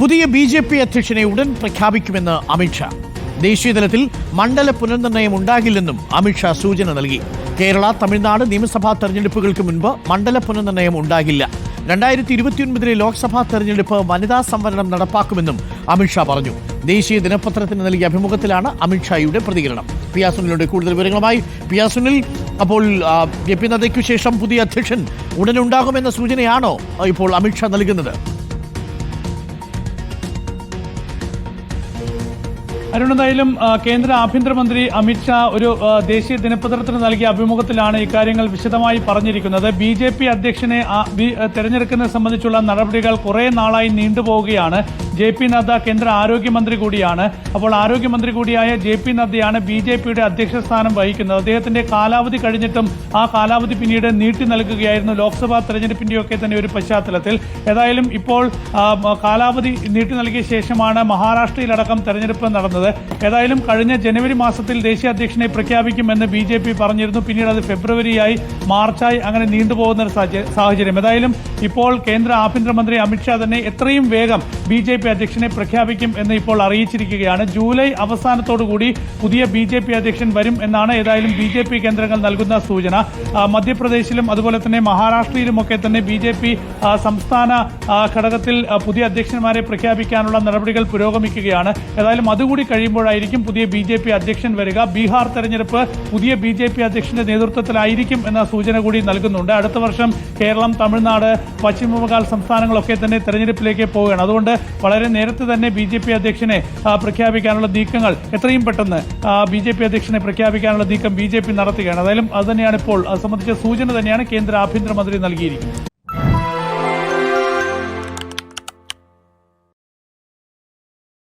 പുതിയ B J P അധ്യക്ഷനെ ഉടൻ പ്രഖ്യാപിക്കുമെന്ന് അമിത്ഷാ ദേശീയതലത്തിൽ മണ്ഡല പുനർനിർണയം ഉണ്ടാകില്ലെന്നും അമിത്ഷാ സൂചന നൽകി. കേരള തമിഴ്നാട് നിയമസഭാ തെരഞ്ഞെടുപ്പുകൾക്ക് മുൻപ് മണ്ഡല പുനർനിർണയം ഉണ്ടാകില്ല. രണ്ടായിരത്തി ഇരുപത്തിയൊൻപതിലെ ലോക്സഭാ തെരഞ്ഞെടുപ്പ് വനിതാ സംവരണം നടപ്പാക്കുമെന്നും അമിത്ഷാ പറഞ്ഞു. ദേശീയ ദിനപത്രത്തിന് നൽകിയ അഭിമുഖത്തിലാണ് അമിത്ഷായുടെ പ്രതികരണം. പിയാസുനിലൂടെ കൂടുതൽ വിവരങ്ങളുമായി പിയാസുനിൽ അപ്പോൾ ജെ പി നദ്ദയ്ക്കു ശേഷം പുതിയ അധ്യക്ഷൻ ഉടനുണ്ടാകുമെന്ന സൂചനയാണോ ഇപ്പോൾ അമിത്ഷാ നൽകുന്നത്? ആ, കേന്ദ്ര ആഭ്യന്തരമന്ത്രി അമിത്ഷാ ഒരു ദേശീയ ദിനപത്രത്തിന് നൽകിയ അഭിമുഖത്തിലാണ് ഇക്കാര്യങ്ങൾ വിശദമായി പറഞ്ഞിരിക്കുന്നത്. ബി ജെ പി അധ്യക്ഷനെ തെരഞ്ഞെടുക്കുന്നത് സംബന്ധിച്ചുള്ള നടപടികൾ കുറെ നാളായി നീണ്ടുപോവുകയാണ്. ജെ പി നദ്ദ കേന്ദ്ര ആരോഗ്യമന്ത്രി കൂടിയാണ്. അപ്പോൾ ആരോഗ്യമന്ത്രി കൂടിയായ ജെ പി നദ്ദയാണ് ബി ജെ പിയുടെ അധ്യക്ഷ സ്ഥാനം വഹിക്കുന്നത്. അദ്ദേഹത്തിന്റെ കാലാവധി കഴിഞ്ഞിട്ടും ആ കാലാവധി പിന്നീട് നീട്ടി നൽകുകയായിരുന്നു ലോക്സഭാ തെരഞ്ഞെടുപ്പിന്റെയൊക്കെ തന്നെ ഒരു പശ്ചാത്തലത്തിൽ. ഏതായാലും ഇപ്പോൾ കാലാവധി നീട്ടി നൽകിയ ശേഷമാണ് മഹാരാഷ്ട്രയിലടക്കം തെരഞ്ഞെടുപ്പ് നടന്നത്. ഏതായാലും കഴിഞ്ഞ ജനുവരി മാസത്തിൽ ദേശീയ അധ്യക്ഷനെ പ്രഖ്യാപിക്കുമെന്ന് ബി ജെ പി പറഞ്ഞിരുന്നു. പിന്നീട് അത് ഫെബ്രുവരിയായി മാർച്ചായി അങ്ങനെ നീണ്ടുപോകുന്ന ഒരു സാഹചര്യം ഏതായാലും ഇപ്പോൾ കേന്ദ്ര ആഭ്യന്തരമന്ത്രി അമിത്ഷാ തന്നെ എത്രയും വേഗം ബി ജെ പി അധ്യക്ഷനെ പ്രഖ്യാപിക്കും എന്ന് ഇപ്പോൾ അറിയിച്ചിരിക്കുകയാണ്. ജൂലൈ അവസാനത്തോടുകൂടി പുതിയ ബി ജെ പി അധ്യക്ഷൻ വരും എന്നാണ് ഏതായാലും ബി ജെ പി കേന്ദ്രങ്ങൾ നൽകുന്ന സൂചന. മധ്യപ്രദേശിലും അതുപോലെ തന്നെ മഹാരാഷ്ട്രയിലുമൊക്കെ തന്നെ ബി ജെ പി സംസ്ഥാന ഘടകത്തിൽ പുതിയ അധ്യക്ഷന്മാരെ പ്രഖ്യാപിക്കാനുള്ള നടപടികൾ പുരോഗമിക്കുകയാണ്. ഏതായാലും അതുകൂടി കഴിയുമ്പോഴായിരിക്കും പുതിയ ബി ജെ പി അധ്യക്ഷൻ വരിക. ബീഹാർ തെരഞ്ഞെടുപ്പ് പുതിയ ബി ജെ പി അധ്യക്ഷന്റെ നേതൃത്വത്തിലായിരിക്കും എന്ന സൂചന കൂടി നൽകുന്നുണ്ട്. അടുത്ത വർഷം കേരളം തമിഴ്നാട് പശ്ചിമബംഗാൾ സംസ്ഥാനങ്ങളൊക്കെ തന്നെ തെരഞ്ഞെടുപ്പിലേക്ക് പോവുകയാണ്. അതുകൊണ്ട് വളരെ നേരത്തെ തന്നെ ബി ജെ പി അധ്യക്ഷനെ പ്രഖ്യാപിക്കാനുള്ള നീക്കങ്ങൾ എത്രയും പെട്ടെന്ന് ബി ജെ പി അധ്യക്ഷനെ പ്രഖ്യാപിക്കാനുള്ള നീക്കം ബി ജെ പി നടത്തുകയാണ്. അതായാലും അത് തന്നെയാണ് ഇപ്പോൾ അത് സംബന്ധിച്ച സൂചന തന്നെയാണ് കേന്ദ്ര ആഭ്യന്തരമന്ത്രി നൽകിയിരിക്കുന്നത്.